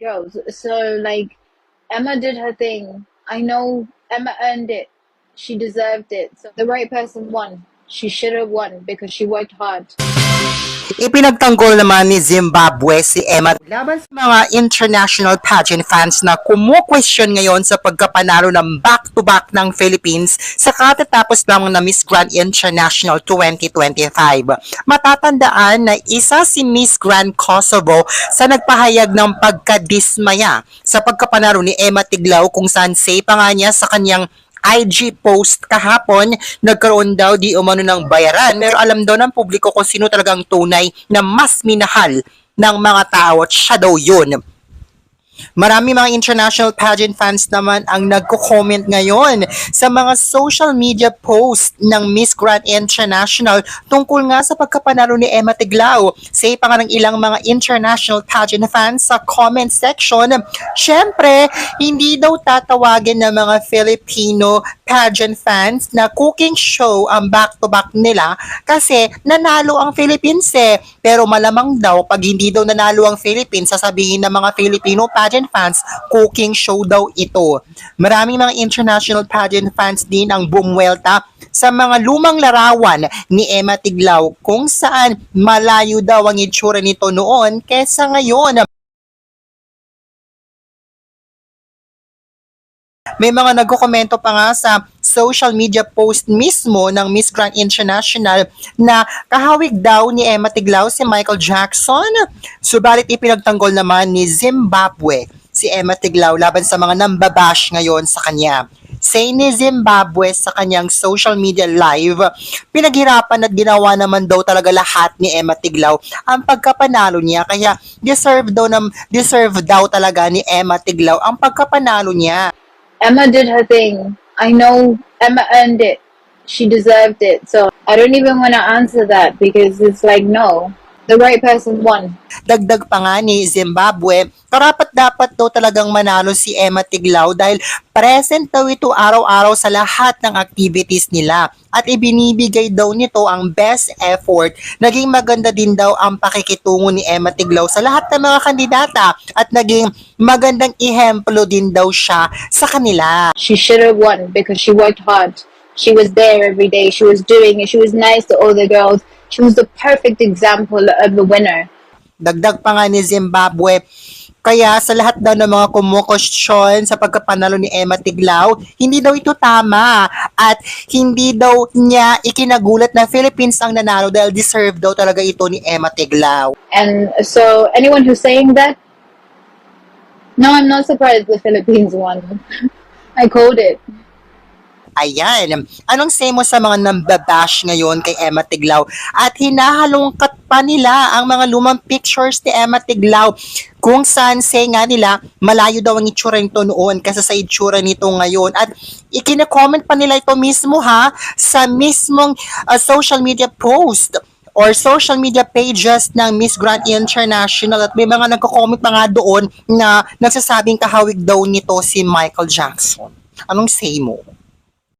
girls. So like Emma did her thing. I know Emma earned it. She deserved it. So the right person won. She should have won because she worked hard. Ipinagtanggol naman ni Zimbabwe si Emma laban sa mga international pageant fans na kumu-question ngayon sa pagkapanalo ng back-to-back ng Philippines sa katatapos lamang na Miss Grand International 2025. Matatandaan na isa si Miss Grand Kosovo sa nagpahayag ng pagkadismaya sa pagkapanalo ni Emma Tiglao kung saan say pa nga niya sa kanyang IG post kahapon, nagkaroon daw di umano ng bayaran. Pero alam daw ng publiko kung sino talagang tunay na mas minahal ng mga tao at siya daw yun. Marami mga international pageant fans naman ang nagko-comment ngayon sa mga social media post ng Miss Grand International tungkol nga sa pagkapanalo ni Emma Tiglao. Say pa nga ng ilang mga international pageant fans sa comment section, syempre, hindi daw tatawagin ng mga Filipino pageant fans na cooking show ang back-to-back nila kasi nanalo ang Philippines eh. Pero malamang daw, pag hindi daw nanalo ang Philippines, sasabihin ng mga Filipino pageant fans, cooking show daw ito. Maraming mga international pageant fans din ang bumwelta sa mga lumang larawan ni Emma Tiglao kung saan malayo daw ang itsura nito noon kesa ngayon. May mga nagkokomento pa nga sa social media post mismo ng Miss Grand International na kahawig daw ni Emma Tiglao si Michael Jackson. Subalit ipinagtanggol naman ni Zimbabwe si Emma Tiglao laban sa mga nambabash ngayon sa kanya. Say ni Zimbabwe sa kanyang social media live, pinaghirapan at ginawa naman daw talaga lahat ni Emma Tiglao ang pagkapanalo niya kaya deserve daw nam deserve daw talaga ni Emma Tiglao ang pagkapanalo niya. Emma did her thing. I know Emma earned it. She deserved it. So I don't even want to answer that because it's like, no, the right person won. Dagdag pa nga ni Zimbabwe, karapat dapat daw talagang manalo si Emma Tiglao dahil present daw ito araw-araw sa lahat ng activities nila at ibinibigay daw nito ang best effort. Naging maganda din daw ang pakikitungo ni Emma Tiglao sa lahat ng mga kandidata at naging magandang ihemplo din daw siya sa kanila. She should have won because she worked hard. She was there every day. She was doing it. She was nice to all the girls. She was the perfect example of a winner. Dagdag pa nga ni Zimbabwe, kaya sa lahat daw ng mga kumukosyon sa pagkapanalo ni Emma Tiglao, hindi daw ito tama at hindi daw niya ikinagulat na Philippines ang nanalo dahil deserve daw talaga ito ni Emma Tiglao. And so, anyone who's saying that, no, I'm not surprised the Philippines won. I called it. Ayan. Anong say mo sa mga nambabash ngayon kay Emma Tiglao? At hinahalongkat pa nila ang mga lumang pictures ni Emma Tiglao kung saan say nga nila malayo daw ang itsura nito noon kasi sa itsura nito ngayon. At ikina-comment pa nila ito mismo ha sa mismong uh, social media post or social media pages ng Miss Grand International at may mga nagko-comment pa nga doon na nagsasabing kahawig daw nito si Michael Jackson. Anong say mo?